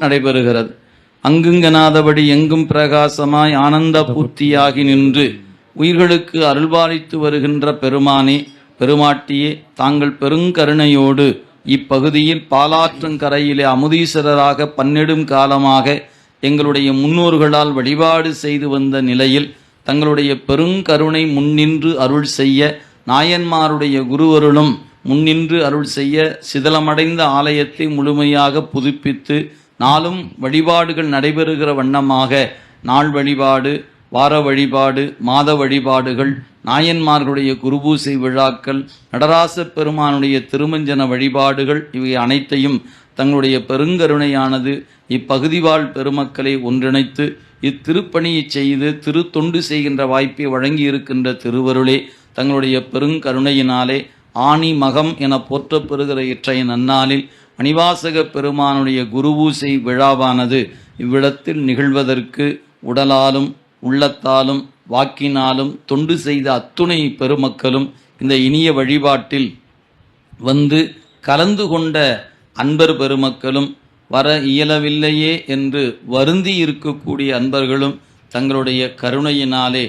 நடைபெறுகிறது. அங்குங்கனாதபடி எங்கும் பிரகாசமாய் ஆனந்த பூர்த்தியாகி நின்று உயிர்களுக்கு அருள்பாலித்து வருகின்ற பெருமானே பெருமாட்டியே தாங்கள் பெருங்கருணையோடு இப்பகுதியில் பாலாற்றங்கரையிலே அமுதீஸ்வரராக பன்னெடும் காலமாக எங்களுடைய முன்னோர்களால் வழிபாடு செய்து வந்த நிலையில் தங்களுடைய பெருங்கருணை முன்னின்று அருள் செய்ய நாயன்மாருடைய குருவருளும் முன்னின்று அருள் செய்ய சிதலமடைந்த ஆலயத்தை முழுமையாக புதுப்பித்து நாளும் வழிபாடுகள் நடைபெறுகிற வண்ணமாக நாள் வழிபாடு வார வழிபாடு மாத வழிபாடுகள் நாயன்மார்களுடைய குருபூசை விழாக்கள் நடராச பெருமானுடைய திருமஞ்சன வழிபாடுகள் இவை அனைத்தையும் தங்களுடைய பெருங்கருணையானது இப்பகுதி வாழ் பெருமக்களை ஒன்றிணைத்து இத்திருப்பணியை செய்து திருத்தொண்டு செய்கின்ற வாய்ப்பை வழங்கி இருக்கின்ற திருவருளே தங்களுடைய பெருங்கருணையினாலே ஆணி மகம் என போற்றப்பெறுகிற இற்றைய நன்னாளில் மணிவாசக பெருமானுடைய குருபூசை விழாவானது இவ்விடத்தில் நிகழ்வதற்கு உடலாலும் உள்ளத்தாலும் வாக்கினாலும் தொண்டு செய்த அத்துணை பெருமக்களும் இந்த இனிய வழிபாட்டில் வந்து கலந்து கொண்ட அன்பர் பெருமக்களும் வர இயலவில்லையே என்று வருந்தி இருக்கக்கூடிய அன்பர்களும் தங்களுடைய கருணையினாலே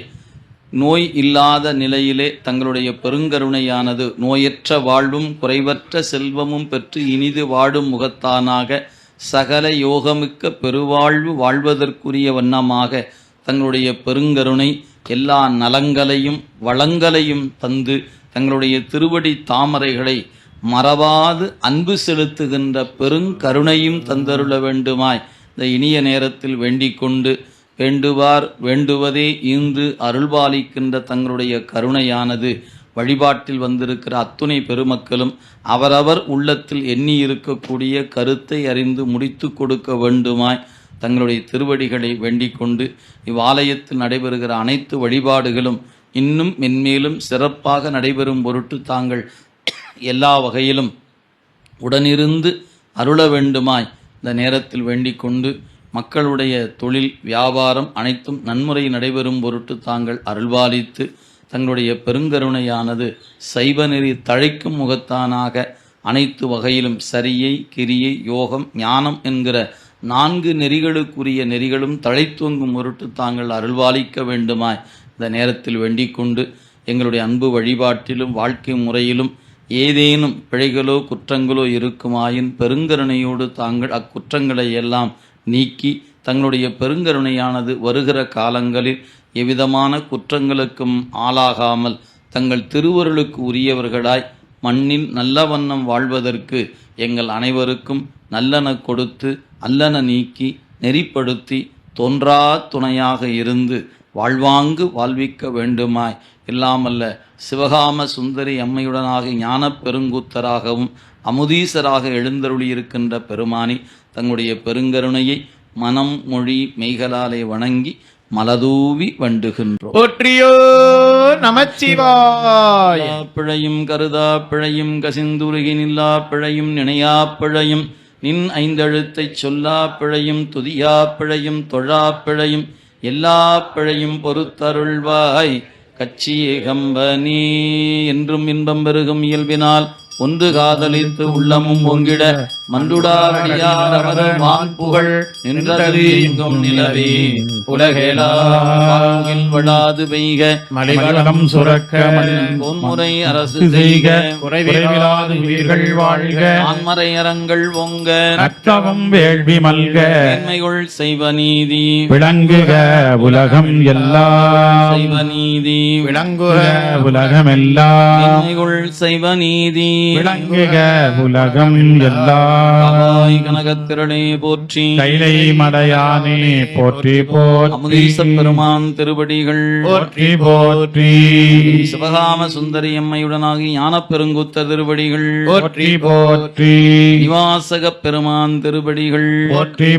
நோய் இல்லாத நிலையிலே தங்களுடைய பெருங்கருணையானது நோயற்ற வாழ்வும் குறைவற்ற செல்வமும் பெற்று இனிது வாடும் முகத்தானாக சகல யோகமிக்க பெருவாழ்வு வாழ்வதற்குரிய வண்ணமாக தங்களுடைய பெருங்கருணை எல்லா நலங்களையும் வளங்களையும் தந்து தங்களுடைய திருவடி தாமரைகளை மறவாது அன்பு செலுத்துகின்ற பெருங்கருணையும் தந்தருள வேண்டுமாய் இந்த இனிய நேரத்தில் வேண்டிக் கொண்டு வேண்டுவார் வேண்டுவதே இன்று அருள்பாலிக்கின்ற தங்களுடைய கருணையானது. வழிபாட்டில் வந்திருக்கிற அத்துணை பெருமக்களும் அவரவர் உள்ளத்தில் எண்ணி இருக்கக்கூடிய கருத்தை அறிந்து முடித்து கொடுக்க வேண்டுமாய் தங்களுடைய திருவடிகளை வேண்டிக் கொண்டு இவ்வாலயத்தில் நடைபெறுகிற அனைத்து வழிபாடுகளும் இன்னும் மென்மேலும் சிறப்பாக நடைபெறும் பொருட்டு தாங்கள் எல்லா வகையிலும் உடனிருந்து அருள வேண்டுமாய் இந்த நேரத்தில் வேண்டிக் கொண்டு மக்களுடைய தொழில் வியாபாரம் அனைத்தும் நன்முறை நடைபெறும் பொருட்டு தாங்கள் அருள்பாலித்து தங்களுடைய பெருங்கருணையானது சைவ நெறி தழைக்கும் முகத்தானாக அனைத்து வகையிலும் சரியை கிரியை யோகம் ஞானம் என்கிற நான்கு நெறிகளுக்குரிய நெறிகளும் தழைத்தோங்கும் பொருட்டு தாங்கள் அருள்வாளிக்க வேண்டுமாய் இந்த நேரத்தில் வேண்டிக்கொண்டு எங்களுடைய அன்பு வழிபாட்டிலும் வாழ்க்கை முறையிலும் ஏதேனும் பிழைகளோ குற்றங்களோ இருக்குமாயின் பெருங்கருணையோடு தாங்கள் அக்குற்றங்களை எல்லாம் நீக்கி தங்களுடைய பெருங்கருணையானது வருகிற காலங்களில் எவ்விதமான குற்றங்களுக்கும் ஆளாகாமல் தங்கள் திருவருளுக்கு உரியவர்களாய் மண்ணில் நல்ல வண்ணம் வாழ்வதற்கு எங்கள் அனைவருக்கும் நல்லன கொடுத்து அல்லன நீக்கி நெறிப்படுத்தி தோன்றா துணையாக இருந்து வாழ்வாங்கு வாழ்விக்க வேண்டுமாய். இல்லாமல்ல சிவகாம சுந்தரி அம்மையுடனாக ஞானப் பெருங்கூத்தராகவும் அமுதீசராக எழுந்தருளியிருக்கின்ற பெருமானி தங்களுடைய பெருங்கருணையை மனம் மொழி மெய்களாலே வணங்கி மலதூவி வண்டுகின்றோம். போற்றியோ நமச்சிவாய. பிழையும் கருதா பிழையும் கசிந்துருகி நில்லா பிழையும் நினையா பிழையும் நின் ஐந்தெழுத்தைச் சொல்லா பிழையும் துதியா பிழையும் தொழா பிழையும் எல்லா பிழையும் பொறுத்தருள்வாய். கச்சியே கம்பனி என்றும் இன்பம் பெருகும் இயல்பினால் ஒன்று காதலித்து உள்ளமும் பொங்கிட மன்றுடாரடியாரவர் வான் புகழ் நின்றது எங்கும் நிலவே. உலகேலாவில் வடாது பெய்க. மலைவளம் சுரக்க பொன்முறை அரசு செய்க. குறைவிலாது உயிர்கள் வாழ்க. ஆன்மறை அறங்கள் ஓங்க நற்றவம் வேள்வி மல்க. மேன்மைகள் செய்வ நீதி. விளங்குக உலகம் எல்லாம். செய்வ நீதி. விளங்குக உலகமெல்லாம். மேன்மைகள் செய்வ நீதி. விளங்குக உலகம் கனகத்திரளே போற்றி. கைலை மடையானே போற்றி போற்றி. அமுதீச பெருமான் திருவடிகள். போற்றி போற்றி. சிவகாம சுந்தரி அம்மையுடனாகி ஞானப் பெருங்குத்த திருவடிகள். போற்றி போற்றி. நிவாசகப் பெருமான் திருவடிகள். போற்றி